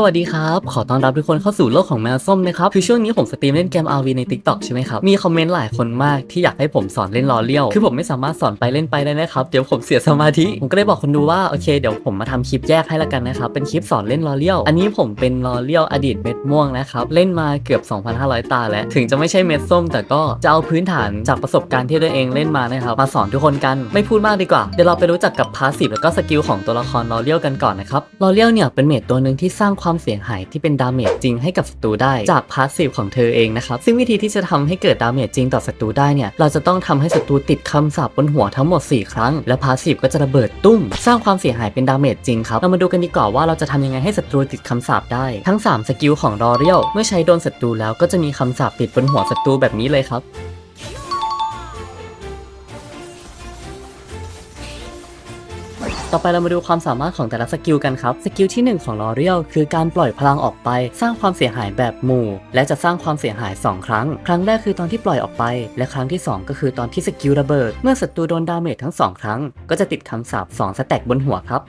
สวัสดีครับ ขอต้อนรับทุกคนเข้าสู่โลกของแมวส้มนะครับ คือช่วงนี้ผมสตรีมเล่นเกม RV ใน TikTok ใช่ไหมครับ มีคอมเมนต์หลายคนมากที่อยากให้ผมสอนเล่นลอเลียว คือผมไม่สามารถสอนไปเล่นไปได้นะครับ เดี๋ยวผมเสียสมาธิ ผมก็เลยบอกคนดูว่า โอเค เดี๋ยวผมมาทำคลิปแยกให้ละกันนะครับ เป็นคลิปสอนเล่นลอเลียว อันนี้ผมเป็นลอเลียวอดีตเม็ดม่วงนะครับ เล่นมาเกือบ 2,500 ตาแล้ว ถึงจะไม่ใช่เม็ดส้ม แต่ก็จะเอาพื้นฐานจากประสบการณ์ที่ตัวเองเล่นมานะครับ มาสอนทุกคนกัน ไม่พูดมากดีกว่า เดี๋ยวเราไปรู้จักกับพาสซีฟแล้วก็สกิลของตัวละครลอเลียวกันก่อนนะครับลอเลียวเนี่ยเป็นเมจตัวหนึ่งที่สร้างความความเสียหายที่เป็นดาเมจจริงให้กับศัตรูได้จากพาสซีฟของเธอเองนะครับ ซึ่งวิธีที่จะทำให้เกิดดาเมจจริงต่อศัตรูได้เนี่ย เราจะต้องทำให้ศัตรูติดคำสาปบนหัวทั้งหมด 4 ครั้ง และพาสซีฟก็จะระเบิดตุ้ม สร้างความเสียหายเป็นดาเมจจริงครับ เรามาดูกันดีกว่าว่าเราจะทำยังไงให้ศัตรูติดคำสาปได้ ทั้ง 3 สกิลของรอเรียลเมื่อใช้โดนศัตรูแล้วก็จะมีคำสาปติดบนหัวศัตรูแบบนี้เลยครับ ต่อไปเรามาดูความสามารถของแต่ละสกิลกันครับ สกิลที่ 1 ของลอเรียลคือการปล่อยพลังออกไป สร้างความเสียหายแบบหมู่ และจะสร้างความเสียหาย 2 ครั้ง ครั้งแรกคือตอนที่ปล่อยออกไป และครั้งที่ 2 ก็คือตอนที่สกิลระเบิด เมื่อศัตรูโดนดาเมจทั้ง 2 ครั้ง ก็จะติดคำสาป2สแต็กบนหัวครับ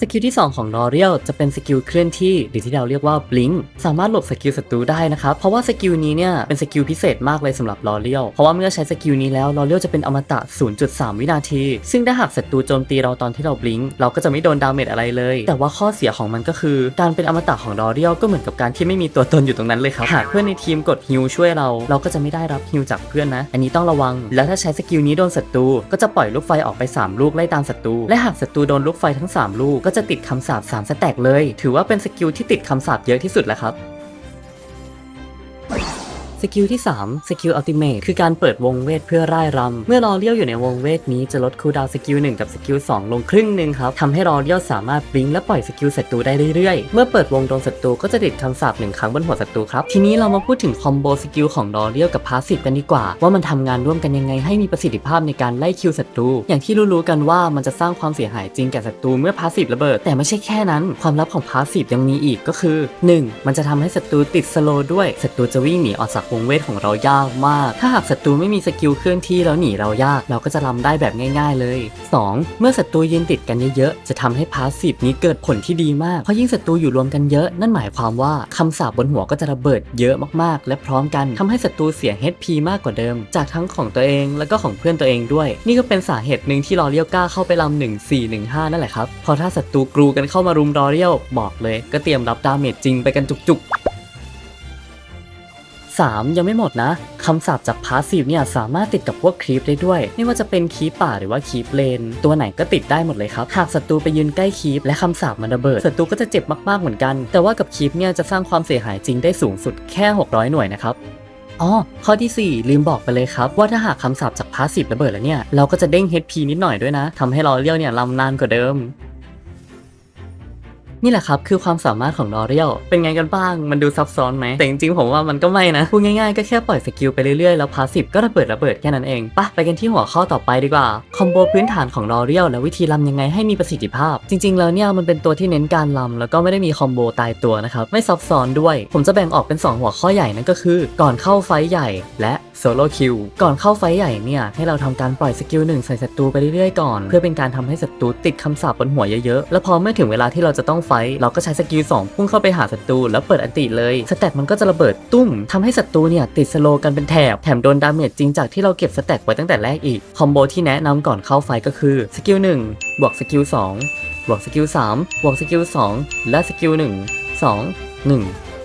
สกิลที่ 2 ของ l o r e a l จะเป็นสกิลเคลื่อนที่หรือที่เราเรียกว่า Blink สามารถหลบสกิลศัตรูได้นะครับเพราะว่าสกิลนี้เนี่ยเป็นสกิลพิเศษมากเลยสำหรับ l o r e a l เพราะว่าเมื่อใช้สกิลนี้แล้ว l o r e a l จะเป็นอมตะ 0.3 วินาที ซึ่งถ้าหากศัตรูโจมตีเราตอนที่เรา Blink เราก็จะไม่โดนดาเมจอะไรเลย แต่ว่าข้อเสียของมันก็คือ การเป็นอมตะของ l o r e a l ก็เหมือนกับการที่ไม่มีตัวตนอยู่ตรงนั้นเลยครับหากเพื่อนในทีมกดฮิลช่วยเรา เราก็จะไม่ได้รับฮิลจากเพื่อนนะ อันนี้ต้องระวัง แล้วถ้าใช้สกิลนี้โดนศัตรูก็จะปล่อยลูกไฟออกไปสามลูกไล่ตามศัตรูและหากศัตรูโดนลูกไฟทั้งสามลูกก็จะติดคำสาป3สแต็กเลย ถือว่าเป็นสกิลที่ติดคำสาปเยอะที่สุดแล้วครับ สกิลที่ 3 สกิลอัลติเมทคือการเปิดวงเวทเพื่อร่ายรำ เมื่อรอเลี้ยวอยู่ในวงเวทนี้จะลดคูลดาวสกิล1กับสกิล2ลงครึ่งหนึ่งครับทำให้รอเลี้ยวสามารถบลิงและปล่อยสกิลศัตรูได้เรื่อยๆ เมื่อเปิดวงโดนศัตรูก็จะติดคำสาปหนึ่งครั้งบนหัวศัตรูครับ ทีนี้เรามาพูดถึงคอมโบสกิลของรอเลี้ยวกับพาสซีฟกันดีกว่า ว่ามันทำงานร่วมกันยังไงให้มีประสิทธิภาพในการไล่คิวศัตรู อย่างที่รู้ๆกันว่ามันจะสร้างความเสียหายจริงแก่ศัตรูเมื่อพาสซีฟระเบิด แต่ไม่ใช่แค่นั้น ความลับของพาสซีฟยังมีอีกก็คือ 1. มันจะทำให้ศัตรูติดสโลด้วยศัตรูจะวิ่งหนีออกจากวงเวทของเรายากมาก ถ้าหากศัตรูไม่มีสกิลเคลื่อนที่แล้วหนีเรายาก เราก็จะรำได้แบบง่าย ๆ เลย 2. เมื่อศัตรูยืนติดกันเยอะๆ จะทำให้พาสซีฟนี้เกิดผลที่ดีมาก เพราะยิ่งศัตรูอยู่รวมกันเยอะ นั่นหมายความว่าคำสาปบนหัวก็จะระเบิดเยอะมากๆ และพร้อมกันทำให้ศัตรูเสีย HP มากกว่าเดิม จากทั้งของตัวเองแล้วก็ของเพื่อนตัวเองด้วย นี่ก็เป็นสาเหตุหนึ่งที่ลอเรียลกล้าเข้าไปรำ1415นั่นแหละครับพราะถ้าศัตรูกรูกันเข้ามารุมลอเรียลบอกเลย ก็เตรียมรับดาเมจจริงไปกันจุกๆ 3. ยังไม่หมดนะคำสาปจากพาสซีฟเนี่ยสามารถติดกับพวกครีปได้ด้วย ไม่ว่าจะเป็นครีปป่าหรือว่าครีปเลน ตัวไหนก็ติดได้หมดเลยครับ หากศัตรูไปยืนใกล้ครีปและคำสาปมันระเบิดศัตรูก็จะเจ็บมากๆเหมือนกัน แต่ว่ากับครีปเนี่ยจะสร้างความเสียหายจริงได้สูงสุดแค่ 600 หน่วยนะครับอ๋อข้อที่ 4 ลืมบอกไปเลยครับ ว่าถ้าหากคำสาปจากพาสซีฟระเบิดแล้วเนี่ยเราก็จะเด้ง HP นิดหน่อยด้วยนะทำให้เราเลี้ยวเนี่ยลำนานกว่าเดิม นี่แหละครับคือความสามารถของลอเรียลเป็นไงกันบ้าง มันดูซับซ้อนไหมแต่จริงๆผมว่ามันก็ไม่นะพูดง่ายๆก็แค่ปล่อยสกิลไปเรื่อยๆแล้วพาสซีฟก็ระเบิดระเบิดแค่นั้นเองปะไปกันที่หัวข้อต่อไปดีกว่าคอมโบพื้นฐานของลอเรียลและวิธีลำยังไงให้มีประสิทธิภาพ จริง ๆ แล้วเนี่ยมันเป็นตัวที่เน้นการลำแล้วก็ไม่ได้มีคอมโบตายตัวนะครับไม่ซับซ้อนด้วย ผมจะแบ่งออกเป็น 2 หัวข้อใหญ่นั่นก็คือ ก่อนเข้าไฟใหญ่และโซโล่คิวก่อนเข้าไฟใหญ่เนี่ยให้เราทำการปล่อยสกิลหนึ่งใส่ศัตรูไปเรื่อยๆก่อน เพื่อเป็นการทำให้ศัตรูติดคำสาปบนหัวเยอะๆ แล้วพอเมื่อถึงเวลาที่เราจะต้องไฟเราก็ใช้สกิล2พุ่งเข้าไปหาศัตรูแล้วเปิดอันติเลยสแตทมันก็จะระเบิดตุ้มทำให้ศัตรูเนี่ยติดสโลกันเป็นแถบแถมโดนดาเมจจริงจากที่เราเก็บสแตทไว้ตั้งแต่แรกอีกคอมโบที่แนะนำก่อนเข้าไฟก็คือสกิล1บวกสกิล2บวกสกิล3บวกสกิล2และสกิล1 2 1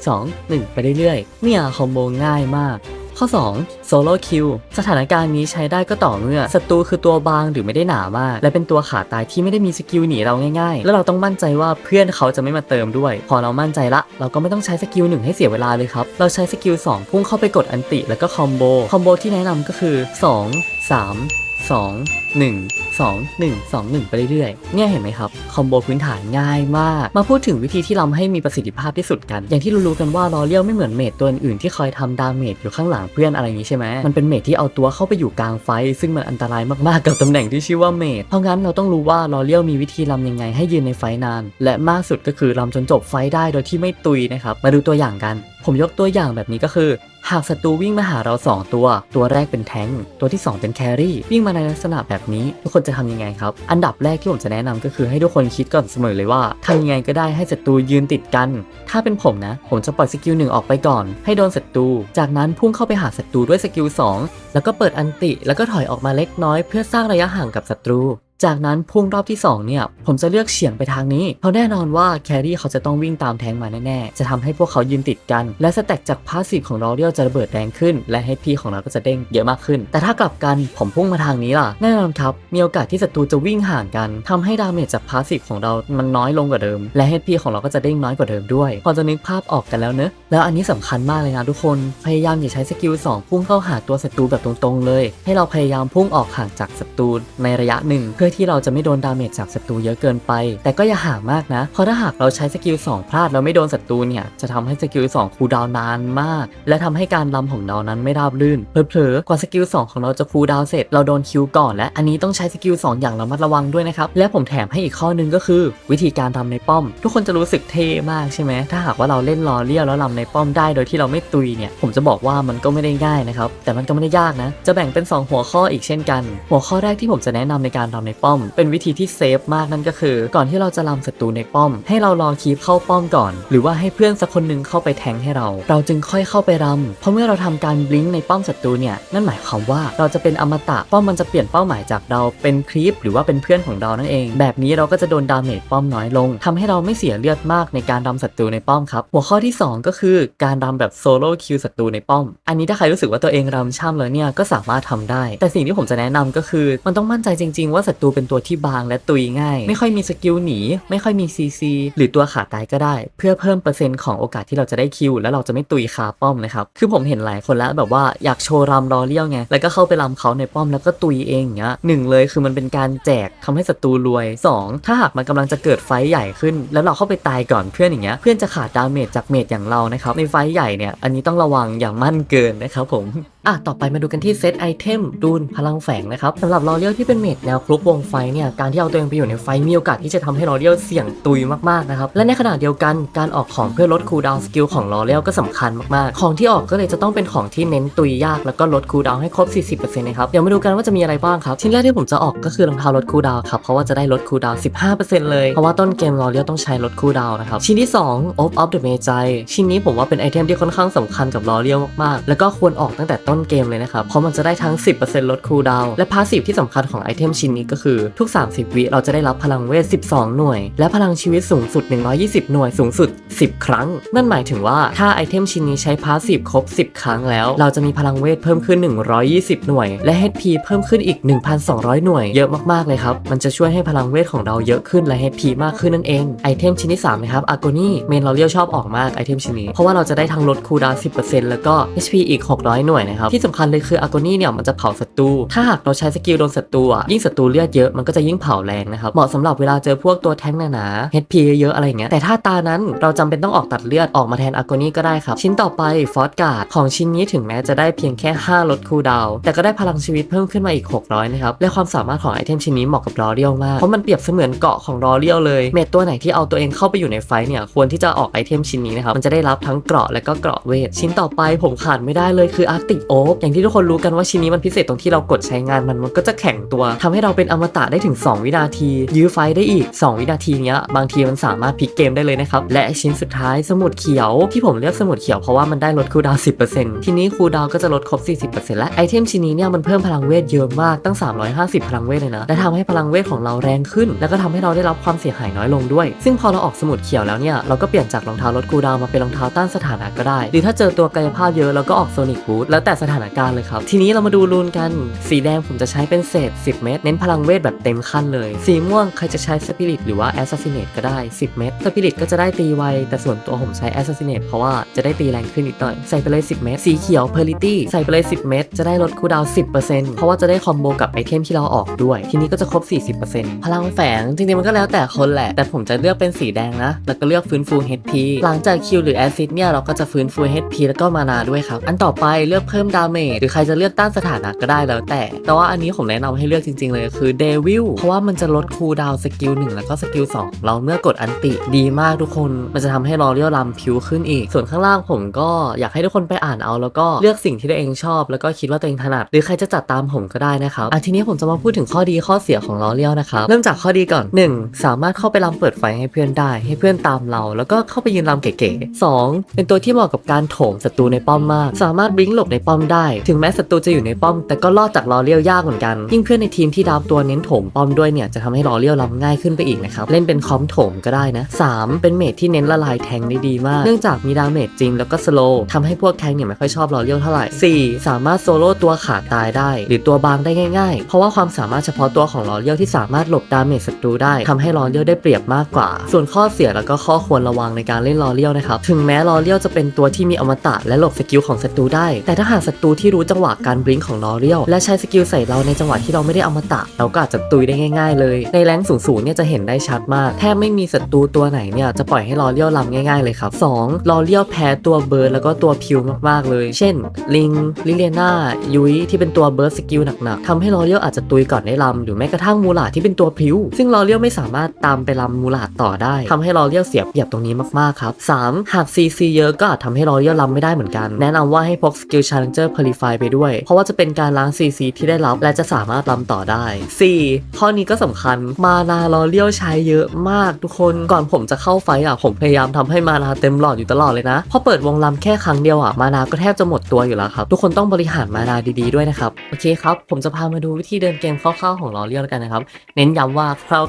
2 1 ไปเรื่อยๆ เนี่ยคอมโบง่ายมาก ข้อ 2 โซโล่คิวสถานการณ์นี้ใช้ได้ก็ต่อเมื่อศัตรูคือตัวบางหรือไม่ได้หนามาก และเป็นตัวขาตายที่ไม่ได้มีสกิลหนีเราง่ายๆ แล้วเราต้องมั่นใจว่าเพื่อนเขาจะไม่มาเติมด้วย พอเรามั่นใจละ เราก็ไม่ต้องใช้สกิลหนึ่งให้เสียเวลาเลยครับ เราใช้สกิล2พุ่งเข้าไปกดอันติแล้วก็คอมโบ คอมโบที่แนะนำก็คือ 2 3 2 1 2 1 2 1 ไปเรื่อยๆ เนี่ยเห็นไหมครับ คอมโบพื้นฐานง่ายมาก มาพูดถึงวิธีที่ลำให้มีประสิทธิภาพที่สุดกัน อย่างที่รู้ๆกันว่าลอเลียวไม่เหมือนเมดตัวอื่นที่คอยทำดาเมจอยู่ข้างหลังเพื่อนอะไรนี้ใช่ไหมมันเป็นเมดที่เอาตัวเข้าไปอยู่กลางไฟ ซึ่งมันอันตรายมากๆกับตำแหน่งที่ชื่อว่าเมดเพราะงั้นเราต้องรู้ว่าลอเลียวมีวิธีลำยังไงให้ยืนในไฟนาน และมากสุดก็คือลำจนจบไฟได้โดยที่ไม่ตุยนะครับ มาดูตัวอย่างกันผมยกตัวอย่างแบบนี้ก็คือ หากศัตรูวิ่งมาหาเรา 2 ตัว ตัวแรกเป็นแทงตัวที่ 2 เป็นแครี่ วิ่งมาในลักษณะแบบนี้ ทุกคนจะทำยังไงครับ อันดับแรกที่ผมจะแนะนำก็คือให้ทุกคนคิดก่อนเสมอเลยว่าทำยังไงก็ได้ให้ศัตรูยืนติดกัน ถ้าเป็นผมนะ ผมจะปล่อยสกิลหนึ่งออกไปก่อน ให้โดนศัตรู จากนั้นพุ่งเข้าไปหาศัตรูด้วยสกิล2แล้วก็เปิดอันติ แล้วก็ถอยออกมาเล็กน้อย เพื่อสร้างระยะห่างกับศัตรู จากนั้นพุ่งรอบที่2เนี่ยผมจะเลือกเฉียงไปทางนี้เพราะแน่นอนว่าแครี่เขาจะต้องวิ่งตามแทงมาแน่ๆ จะทำให้พวกเขายืนติดกัน และสแต็กจากพาสซีฟของเราเรียวจะระเบิดแรงขึ้น และ HP ของเราก็จะเด้งเยอะมากขึ้น แต่ถ้ากลับกันผมพุ่งมาทางนี้ล่ะ แน่นอนครับ มีโอกาสที่ศัตรูจะวิ่งห่างกันทำให้ดาเมจจากพาสซีฟของเรามันน้อยลงกว่าเดิม และ HP ของเราก็จะเด้งน้อยกว่าเดิมด้วย พอจะนึกภาพออกกันแล้วเนอะแล้วอันนี้สำคัญมากเลยนะทุกคนพยายามอย่าใช้สกิล2พุ่งเข้าหาตัวศัตรูแบบตรงๆ เลย ให้เราพยายามพุ่งออกห่างจากศัตรูในระยะหนึ่งเพื่อที่เราจะไม่โดนดาเมจจากศัตรูเยอะเกินไป แต่ก็อย่าห่างมากนะ เพราะถ้าหากเราใช้สกิล2พลาดแล้วไม่โดนศัตรูเนี่ย จะทำให้สกิล2คูดาวนานมาก และทำให้การลำของเรานั้นไม่ราบรื่น เผลอๆ กว่าสกิล2ของเราจะคูดาวเสร็จ เราโดนคิวก่อน และอันนี้ต้องใช้สกิล2อย่างระมัดระวังด้วยนะครับ และผมแถมให้อีกข้อหนึงก็คือ วิธีการทำในป้อม ทุกคนจะรู้สึกเท่มากใช่ไหมถ้าหากว่าเราเล่นลอเลียวแล้วลำในป้อมได้ โดยที่เราไม่ตุยเนี่ย ผมจะบอกว่ามันก็ไม่ได้ง่ายนะครับ แต่มันก็ไม่ได้ยากนะ จะแบ่งเป็น 2 หัวข้ออีกเช่นกัน หัวข้อแรกที่ผมจะแนะนำในการทำในป้อม เป็นวิธีที่เซฟมากนั่นก็คือ ก่อนที่เราจะลำศัตรูในป้อม ให้เรารอคีปเข้าป้อมก่อน หรือว่าให้เพื่อนสักคนหนึงเข้าไปแทงให้เรา เราจึงค่อยเข้าไปรำเพราะเมื่อเราทำการบลิงก์ในป้อมศัตรูเนี่ยนั่นหมายความว่าเราจะเป็นอมตะป้อมมันจะเปลี่ยนเป้าหมายจากเราเป็นครีปหรือว่าเป็นเพื่อนของเรานั่นเอง แบบนี้เราก็จะโดนดาเมจป้อมน้อยลงทำให้เราไม่เสียเลือดมากในการรำศัตรูในป้อมครับหัวข้อที่ 2 ก็คือการรำแบบโซโล่คิวศัตรูในป้อม อันนี้ถ้าใครรู้สึกว่าตัวเองรำช่ำแล้วเนี่ยก็สามารถทำได้ แต่สิ่งที่ผมจะแนะนำก็คือ มันต้องมั่นใจจริง ๆ ว่าศัตรูเป็นตัวที่บางและตุยง่าย ไม่ค่อยมีสกิลหนี ไม่ค่อยมีซีซีหรือตัวขาตายก็ได้ เพื่อเพิ่มเปอร์เซ็นต์ของโอกาสที่เราจะได้คิว และเราจะไม่ตุยคาป้อมนะครับคือผมเห็นหลายคนแล้วแบบว่าอยากโชว์รำรอเลี้ยวไงแล้วก็เข้าไปรำเขาในป้อมแล้วก็ตุยเองอย่างเงี้ยหนึ่งเลยคือมันเป็นการแจกทำให้ศัตรูรวย 2 ถ้าหากมันกำลังจะเกิดไฟใหญ่ขึ้น แล้วเราเข้าไปตายก่อนเพื่อนอย่างเงี้ยเพื่อนจะขาดดาเมจจากเมจอย่างเรานะครับในไฟใหญ่เนี่ยอันนี้ต้องระวังอย่างมั่นเกินนะครับผม อะต่อไปมาดูกันที่เซตไอเทมดูนพลังแฝงนะครับสำหรับลอเลียวที่เป็นเมจแนวคลุกวงไฟเนี่ยการที่เอาตัวเองไปอยู่ในไฟมีโอกาสที่จะทำให้ลอเลียวเสี่ยงตุยมากๆนะครับและในขณะเดียวกันการออกของเพื่อลดคูลดาวน์สกิลของลอเลียวก็สำคัญมากๆ ของที่ออกก็เลยจะต้องเป็นของที่เน้นตุยยากแล้วก็ลดคูลดาวน์ให้ครบ 40%นะครับเดี๋ยวมาดูกันว่าจะมีอะไรบ้างครับชิ้นแรกที่ผมจะออกก็คือรองเท้าลดคูลดาวน์ครับเพราะว่าจะได้ลดคูลดาวน์15%เลยเพราะว่าต้นเกมลอเลียวต้องใช้ลดคูลดาวน์นะครับชิ้นที่2 o f of the Magi ชิ้นนี้ผมว่าเป็นไอเทมที่ค่อนข้างสำคัญกับลอเลียวมากๆ แล้วก็ควรออกตั้งแต่ต้นเกมเลยนะครับ เพราะมันจะได้ทั้ง 10%ลดคูลดาวและพาสซีฟที่สำคัญของไอเทมชิ้นนี้ก็คือทุก 30 วิเราจะได้รับพลังเวท 12 หน่วย และพลังชีวิตสูงสุด 120 หน่วยสูงสุด 10 ครั้ง นั่นหมายถึงว่าถ้าไอเทมชิ้นนี้ใช้พาสซีฟครบ 10 ครั้งแล้ว เราจะมีพลังเวทเพิ่มขึ้น 120 หน่วย และ HP เพิ่มขึ้นอีก 1,200 หน่วย เยอะมากๆเลยครับ มันจะช่วยให้พลังเวทของเราเยอะขึ้นและ HP มากขึ้นนั่นเองไอเทมชิ้นที่3นะครับอ g โกนี่เมนเราเรียกชอบออกมากไอเทมชิ้นนี้เพราะว่าเราจะได้ทั้งลดคูลดาวน์10%แล้วก็ HP อีก 600 หน่วยนะครับที่สำคัญเลยคืออ g โกนี่เนี่ยมันจะเผาศัตรูถ้าหากเราใช้สกิลโดนศัตรูอะยิ่งศัตรูเลือดเยอะมันก็จะยิ่งเผาแรงนะครับเหมาะสำหรับเวลาเจอพวกตัวแท้งหนาๆ HP เยอะๆอะไรเงี้ยแต่ถ้าตานั้นเราจำเป็นต้องออกตัดเลือดออกมาแทนอ g โกนี่ก็ได้ครับ ชิ้นต่อไปฟอสการ์ดของชิ้นนี้ถึงแม้จะได้เพียงแค่ 5 ลดคูลดาวแต่ก็ได้พลังชีวิตเพิ่มขึ้นมาอีก 600 นะครับ และความสามารถของไอเทมชิ้นนี้เหมาะกับรอเรียวมาก เพราะมันเปรียบเสมือนเกาะของรอเรียวเลย เมจตัวไหนที่เอาตัวเองเข้าไปอยู่ในไฟเนี่ยควรที่จะออกไอเทมชิ้นนี้นะครับ มันจะได้รับทั้งเกราะและก็เกราะเวท ชิ้นต่อไปผมขาดไม่ได้เลยคืออาร์ติกโอ๊อย่างที่ทุกคนรู้กันว่าชิ้นนี้มันพิเศษตรงที่เรากดใช้งานมันมันก็จะแข็งตัวทำให้เราเป็นอมตะได้ถึง 2 วินาที ยื้อไฟได้อีก 2 วินาทีเนี้ยบางทีมันสามารถพลิกเกมได้เลยนะครับ และชิ้นสุดท้ายสมุดเขียว ที่ผมเลือกสมุดเขียวเพราะว่ามันได้ลดคูดาวน์10%ทีนี้คูดาวก็จะลดครบ 40%และไอเทมชิ้นนี้เนี่ยมันเพิ่มพลังเวทเยอะมากตั้ง 350 พลังเวทเลยนะและทำให้พลังเวทของเราแรงขึ้น แล้วก็ทำให้เราได้รับความเสียหายน้อยลงด้วย ซึ่งพอเราออกสมุดเขียวแล้วเนี่ยเราก็เปลี่ยนจากรองเท้าลดคูดาวมาเป็นรองเท้าต้านสถานะก็ได้ หรือถ้าเจอตัวกายภาพเยอะเราก็ออกโซนิกบูทแล้วแต่สถานการณ์เลยครับ ทีนี้เรามาดูรูนกัน สีแดงผมจะใช้เป็นเศษ 10 เม็ดเน้นพลังเวทแบบเต็มขั้นเลย สีม่วงใครจะใช้สปิริตหรือว่าแอสซัสซิเนตก็ได้ 10 เม็ดสปิริตก็จะได้ตีไว แต่ส่วนตัวผมใช้แอสซัสซิเนตเพราะว่าจะได้ตีแรงขึ้นนิดหน่อย ใส่ไปเลย 10 เม็ดสีเขียวเพอริตี้ใส่ไปเลย 10 เม็ดจะได้ลดคูลดาวน์10%เพราะว่าจะได้คอมโบกับไอเทมที่เราออกด้วย ทีนี้ก็จะครบ 40%พลังแฝงจริงๆมันก็แล้วแต่คนแหละ แต่ผมจะเลือกเป็นสีแดงนะ แล้วก็เลือกฟื้นฟู HP หลังจากคิวหรือแอซิดเนี่ยเราก็จะฟื้นฟู HP แล้วก็มานาด้วยครับอันต่อไปเลือกเพิ่มดาเมจหรือใครจะเลือกต้านสถานะก็ได้แล้วแต่ แต่ว่าอันนี้ผมแนะนำให้เลือกจริง ๆ เลยคือเดวิลเพราะว่ามันจะลดคูลดาวน์สกิล1แล้วก็สกิล2เราเมื่อกดอันติดีมากทุกคน มันจะทำำให้รอเรียวลำผิวขึ้นอีก ส่วนข้างล่างผมก็อยากให้ทุกคนไปอ่านเอา แล้วก็เลือกสิ่งที่ตัวเองชอบ แล้วก็คิดว่าตัวเองถนัด หรือใครจะจัดตามผมก็ได้นะครับอะทีนี้ผมจะมาพูดถึงข้อดีข้อเสียของรอเรียวนะครับเริ่มจากข้อดีก่อน 1. สามารถเข้าไปลำเปิดไฟให้เพื่อนได้ ให้เพื่อนตามเรา แล้วก็เข้าไปยืนลำเก๋ๆ 2. เป็นตัวที่เหมาะกับการโถมศัตรูในป้อมมาก สามารถบลิงหลบในป้อมได้ ถึงแม้ศัตรูจะอยู่ในป้อม แต่ก็รอดจากรอเรียวยากเหมือนกัน ยิ่งเพื่อนในทีมที่ดาวตัวเน้นโถมป้อมด้วยเนี่ยจะทำให้รอเรียวลำง่ายขึ้นไปอีกนะครับ เล่นเป็นคอมโถมก็ได้นะ 3. เป็นเมจที่เน้นละลายแทงได้ดีมาก เนื่องจากมีดาเมจจริงแล้วก็สโลว์ทำให้พวกแทงเนี่ยไม่ค่อยชอบรอเรียวเท่าไหร่ 4. สามารถโซโล่ตัวขาดตายได้ หรือตัวบางได้ง่ายๆ เพราะว่าความสามารถเฉพาะตัวของรอเรียวที่สามารถหลบดาเมจศัตรูได้ทำให้รอเรียวได้เปรียบมากกว่า ส่วนข้อเสียแล้วก็ข้อควรระวังในการเล่นรอเรียวนะครับ ถึงแม้รอเรียวจะเป็นตัวที่มีอมตะและหลบสกิลของศัตรูได้ แต่ถ้าหากศัตรูที่รู้จังหวะการบลิงของรอเรียวและใช้สกิลใส่เราในจังหวะที่เราไม่ได้อมตะ เราก็อาจจะตุยได้ง่าย ๆ เลย ในแรงสูงๆเนี่ยจะเห็นได้ชัดมาก แทบไม่มีศัตรูตัวไหนเนี่ยจะปล่อยให้รอเรียวลำง่ายๆเลยครับ 2. รอเรียวแพ้ตัวเบิร์ดแล้วก็ตัวพิวมากๆเลย เช่น ลิงลิเลียนายุ้ยที่เป็นตัวเบิร์ดสกิลหนักๆทำให้รอเรียวอาจจะตุยก่อนได้ลำหรือแม้กระทั่งมูลาที่เป็นตัวพิวซึ่งรอเรียวไม่สามารถตามไปลำมูลาต่อได้ทำให้รอเรียวเสียเปรียบตรงนี้มากๆครับ 3. หาก CC เยอะก็อาจทำให้รอเรียวลำไม่ได้เหมือนกัน แนะนำว่าให้พกสกิล Challenger Purify ไปด้วย เพราะว่าจะเป็นการล้าง CC ที่ได้รับและจะสามารถลำต่อได้ 4. ข้อนี้ก็สำคัญ มานารอเรียวใช้เยอะมากทุกคน ก่อนผมจะเข้าไฟอะผมพยายามทำให้มานาเต็มหลอดอยู่ตลอดเลยนะ พอเปิดวงลำแค่ครั้งเดียวอะมานาก็แทบจะหมดตัวอยู่แล้วครับ ทุกคนต้องบริหารมานาดีๆด้วยนะครับ โอเคครับ ผมจะพามาดูวิธีเดินเกมคร่าวๆของรอเรียวแล้วกันนะครับ เน้นย้ำว่า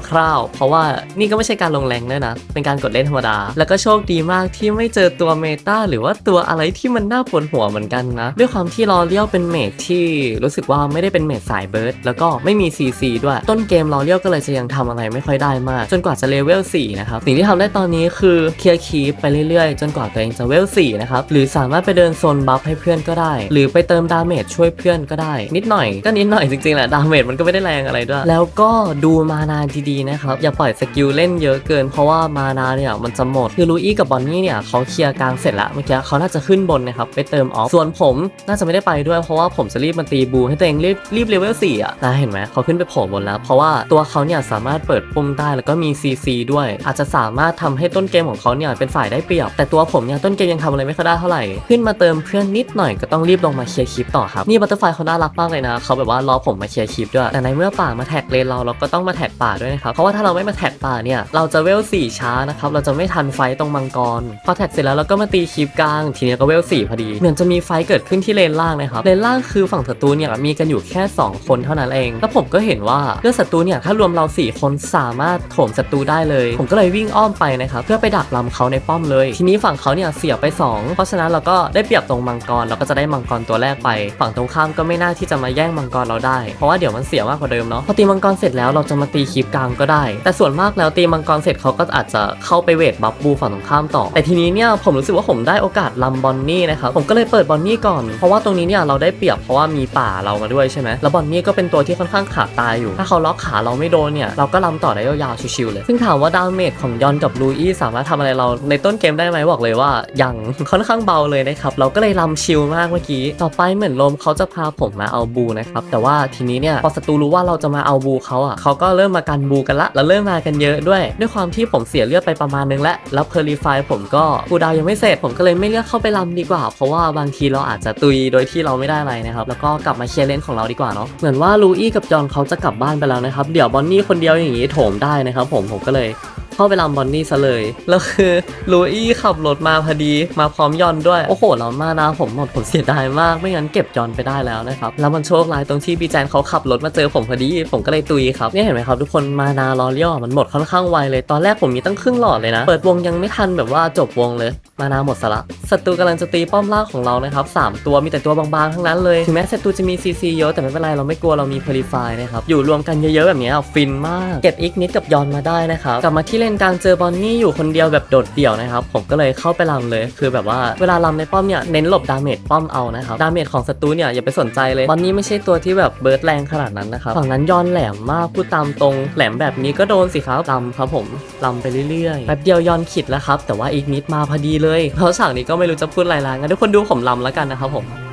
คร่าวๆ เพราะว่านี่ก็ไม่ใช่การลงแรงด้วยนะ เป็นการกดเล่นธรรมดา แล้วก็โชคดีมากที่ไม่เจอตัวเมตาหรือว่าตัวอะไรที่มันน่าปวดหัวเหมือนกันนะด้วยความที่รอเรียวเป็นเมจที่รู้สึกว่าไม่ได้เป็นเมจสายเบิร์ดแล้วก็ไม่มี CC ด้วย ต้นเกมรอเรียวก็เลยจะยังทำอะไรไม่ค่อยได้มาก จนกว่าจะเลเวล4นะครับสิ่งที่ทำได้ตอนนี้คือเคลียร์คีปไปเรื่อยๆ จนกว่าตัวเองจะเวล4นะครับหรือสามารถไปเดินโซนบัฟให้เพื่อนก็ได้ หรือไปเติมดาเมจช่วยเพื่อนก็ได้ นิดหน่อยก็นิดหน่อยจริงๆแหละดาเมจมันก็ไม่ได้แรงอะไรด้วย แล้วก็ดูมานาดีๆนะครับอย่าปล่อยสกิลเล่นเยอะเกิน เพราะว่ามานาเนี่ยมันจะหมดคือลูอี้กับบอนนี่เนี่ยเขาเคลียร์กลางเสร็จแล้วเมื่อกี้เขาน่าจะขึ้นบนนะครับไปเติมออฟส่วนผมน่าจะไม่ได้ไปด้วยเพราะว่าผมจะรีบมาตีบูให้ตัวเองรีบรีบเลเวล4อะนะเห็นไหมเขาขึ้นไปโผล่บนแล้ว เพราะว่าตัวเขาเนี่ยสามารถเปิดปุ่มได้แล้วก็มี CC ด้วย อาจจะสามารถทำให้ต้นเกมของเขาเนี่ยเป็นฝ่ายได้เปรียบ แต่ตัวผมเนี่ยต้นเกมยังทำอะไรไม่ค่อยได้เท่าไหร่ขึ้นมาเติมเพื่อนนิดหน่อยก็ต้องรีบลงมาเคลียร์คลิปต่อครับนี่บัตเตอร์ไฟเขาน่ารักมากเลยนะเขาแบบว่ารอผมมาเคลียร์คลิปด้วยแต่ในเมื่อป่ามาแท็กเลนเราเราก็ต้องมาแท็กป่าด้วยนะครับเพราะว่าถ้าเราไม่มาแท็กป่าเนี่ยเราจะเวล4ช้านะครับเราจะไม่ทันไฟตรงมังกรพอแท็กเสร็จแล้วเราก็มาตีคลิปกลางทีนี้ก็เวล4พอดีเหมือนจะมีไฟเกิดขึ้นที่เลนล่างนะครับเลนล่างคือฝั่งศัตรูเนี่ยมีกันอยู่แค่ 2 คนเท่านั้นเอง แล้วผมก็เห็นว่าเลือดศัตรูเนี่ยถ้ารวมเรา 4 คนสามารถโถมศัตรูได้เลย ผมก็เลยวิ่งอ้อมไปนะครับเพื่อไปดักลำเขาในป้อมเลย ทีนี้ฝั่งเขาเนี่ยเสียไป 2 เพราะฉะนั้นเราก็ได้เปรียบตรงมังกรเราก็จะได้มังกรตัวแรกไป ฝั่งตรงข้ามก็ไม่น่าที่จะมาแย่งมังกรเราได้ เพราะว่าเดี๋ยวมันเสียมากกว่าเดิมเนาะพอตีมังกรเสร็จแล้วเราจะมาตีคลิปกลางก็ได้ แต่ส่วนมากแล้วตีมังกรเสร็จเขาก็อาจจะเข้าไปเวทบัฟบูฝั่งตรงข้ามต่อ แต่ทีนี้เนี่ยผมรู้สึกว่าผมได้โอกาสลำบอนนี่นะครับผมก็เลยเปิดบอนนี่ก่อนเพราะว่าตรงนี้เนี่ยเราได้เปรียบเพราะว่ามีป่าเรามาด้วยใช่ไหมแล้วบอนนี่ก็เป็นตัวที่ค่อนข้างขาตายอยู่ ถ้าเขาล็อกขาเราไม่โดนเนี่ยเราก็ลำต่อได้ยาวๆชิวๆเลย ซึ่งถามว่าดาเมจของยอนกับลูอี้สามารถทำอะไรเราในต้นเกมได้ไหมบอกเลยว่ายังค่อนข้างเบาเลยนะครับเราก็เลยลำชิลมากเมื่อกี้ต่อไปเหมือนลมเขาจะพาผมมาเอาบูนะครับแต่ว่าทีนี้เนี่ยพอศัตรูรู้ว่าเราจะมาเอาบูเขาอะเขาก็เริ่มมากันบูกันละแล้วเริ่มมากันเยอะด้วย ด้วยความที่ผมเสียเลือดไปประมาณนึงแล้วแล้วเพอรีไฟผมก็กูดาวยังไม่เสร็จผมก็เลยไม่เลือกเข้าไปลำดีกว่า เพราะว่าบางทีเราอาจจะตุยโดยที่เราไม่ได้อะไรนะครับ แล้วก็กลับมาเคลียร์เลนของเราดีกว่าเนาะเหมือนว่าลูอี้กับจอห์นเขาจะกลับบ้านไปแล้วนะครับ เดี๋ยวบอนนี่คนเดียวอย่างนี้โถมได้นะครับ ผมผมก็เลย เข้าไปลำบอนนี่ซะเลย แล้วคือลูอี้ขับรถมาพอดี มาพร้อมยอนด้วย โอ้โหแล้วมานาผมหมดผมเสียดายมาก ไม่งั้นเก็บยอนไปได้แล้วนะครับ แล้วมันโชคร้ายตรงที่บีแจนเขาขับรถมาเจอผมพอดี ผมก็เลยตุยครับ เนี่ยเห็นไหมครับทุกคน มานาลอเลียวมันหมดค่อนข้างไวเลย ตอนแรกผมมีตั้งครึ่งหลอดเลยนะ เปิดวงยังไม่ทันแบบว่าจบวงเลย มานาหมดสละ ศัตรูกำลังจะตีป้อมล่างของเรานะครับสามตัวมีแต่ตัวบางๆทั้งนั้นเลย ถึงแม้ศัตรูจะมีซีซีเยอะแต่ไม่เป็นไรเราไม่กลัวเรามีเพลิฟายนะครับ อยู่รวมกันเยอะๆแบบนี้ฟินมาก เก็บอีกนิดกับยอนมาได้นะครับ กลับมาที่เลนกลางเจอบอนนี่อยู่คนเดียวแบบโดดเดี่ยวนะครับผมก็เลยเข้าไปลำเลย คือแบบว่าเวลาลำในป้อมเนี่ยเน้นหลบดาเมจป้อมเอานะครับดาเมจของศัตรูเนี่ยอย่าไปสนใจเลยบอนนี่ไม่ใช่ตัวที่แบบเบิร์ดแรงขนาดนั้นนะครับฝั่งนั้นย้อนแหลมมากพูดตามตรงแหลมแบบนี้ก็โดนสิครับลำครับผมลำไปเรื่อยๆแป๊บเดียวย้อนขิดแล้วครับแต่ว่าอีกนิดมาพอดีเลยเพราะฉากนี้ก็ไม่รู้จะพูดอะไรแล้วงั้นทุกคนดูผมลำแล้วกันนะครับผม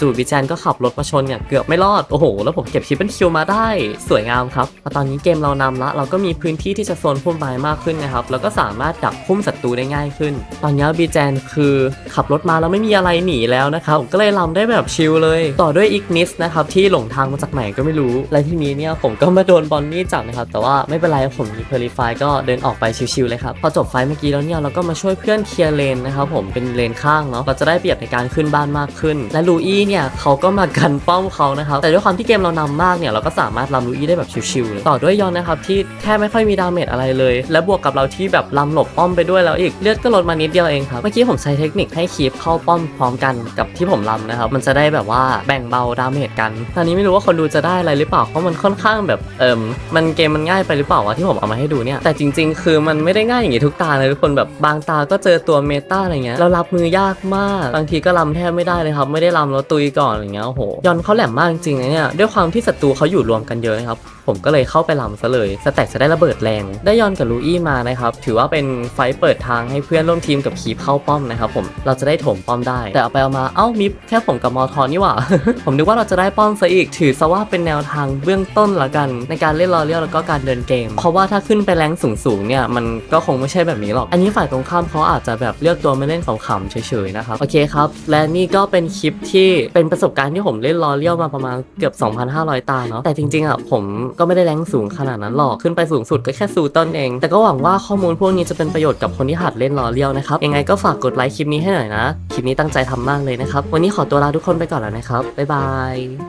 จู่ๆบีแจนก็ขับรถมาชนเนี่ยเกือบไม่รอด โอ้โห แล้วผมเก็บชิปเป็นคิวมาได้ สวยงามครับพอตอนนี้เกมเรานำละ เราก็มีพื้นที่ที่จะโซนพุ่มไม้มากขึ้นนะครับ แล้วก็สามารถดักพุ่มศัตรูได้ง่ายขึ้น ตอนนี้บีแจนคือขับรถมาแล้วไม่มีอะไรหนีแล้วนะครับผมก็เลยลำได้แบบชิลเลย ต่อด้วยอีกนิสนะครับที่หลงทางมาจากไหนก็ไม่รู้ และที่นี้เนี่ยผมก็มาโดนบอนนี่จับนะครับ แต่ว่าไม่เป็นไรผมมีเพลิฟายก็เดินออกไปชิวๆเลยครับ พอจบไฟเมื่อกี้แล้วเนี่ยเราก็มาช่วยเพื่อนเคลียร์เลนนะครับผมเป็นเลนข้างเนาะเราจะได้เปรียบในการขึ้นบ้านมากขึ้น และลูอี้เนี่ยเขาก็มากันป้อมเขานะครับแต่ด้วยความที่เกมเรานำมากเนี่ยเราก็สามารถลำลูอี้ได้แบบชิวๆเลยต่อด้วยยอนนะครับที่แทบไม่ค่อยมีดาเมจอะไรเลย และบวกกับเราที่แบบลำหลบป้อมไปด้วยแล้วอีกเลือดก็ลดมานิดเดียวเองครับเมื่อกี้ผมใช้เทคนิคให้คีปเข้าป้อมพร้อมกันกับที่ผมลำนะครับมันจะได้แบบว่าแบ่งเบาดาเมจกันตอนนี้ไม่รู้ว่าคนดูจะได้อะไรหรือเปล่าเพราะมันค่อนข้างแบบเอิมมันเกมมันง่ายไปหรือเปล่าวะที่ผมเอามาให้ดูเนี่ยแต่จริง ๆ คือมันไม่ได้ง่ายอย่างนี้ทุกตาเลยทุกคนแบบบางตาก็เจอตัวเมตาอะไรเงี้ยแล้วรับมือยากมาก บางทีก็ลำแทบไม่ได้เลยครับไม่ได้ลำแล้วตุยก่อนอะไรเงี้ยโอ้โหยอนเขาแหลมมากจริงๆนะเนี่ยด้วยความที่ศัตรูเขาอยู่รวมกันเยอะนะครับผมก็เลยเข้าไปลำซะเลยสแต็กจะได้ระเบิดแรง ได้ยอนกับลูอี้มานะครับถือว่าเป็นไฟต์เปิดทางให้เพื่อนร่วมทีมกับคีปเข้าป้อมนะครับผมเราจะได้ถมป้อมได้ แต่เอาไปเอามาเอ้ามีแค่ผมกับมอทอนนี่หว่า ผมนึกว่าเราจะได้ป้อมซะอีก ถือซะว่าเป็นแนวทางเบื้องต้นละกัน ในการเล่นลอเรียลแล้วก็การเดินเกม เพราะว่าถ้าขึ้นไปแรงสูงๆเนี่ยมันก็คงไม่ใช่แบบนี้หรอก อันนี้ฝ่ายตรงข้ามเขาอาจจะแบบเลือกตัวไม่เล่นขำๆเฉยๆนะครับโอเคครับและนี่ก็เป็นคลิปที่เป็นประสบการณ์ที่ผมเล่นลอเรียลมาประมาณเกือบ 2,500 ตาเนาะแต่จริงๆอะผมก็ไม่ได้แรงสูงขนาดนั้นหรอกขึ้นไปสูงสุดก็แค่ซูต้นเอง แต่ก็หวังว่าข้อมูลพวกนี้จะเป็นประโยชน์กับคนที่หัดเล่นลอเรียวนะครับยังไงก็ฝากกดไลค์คลิปนี้ให้หน่อยนะคลิปนี้ตั้งใจทำมากเลยนะครับวันนี้ขอตัวลาทุกคนไปก่อนแล้วนะครับบ๊ายบาย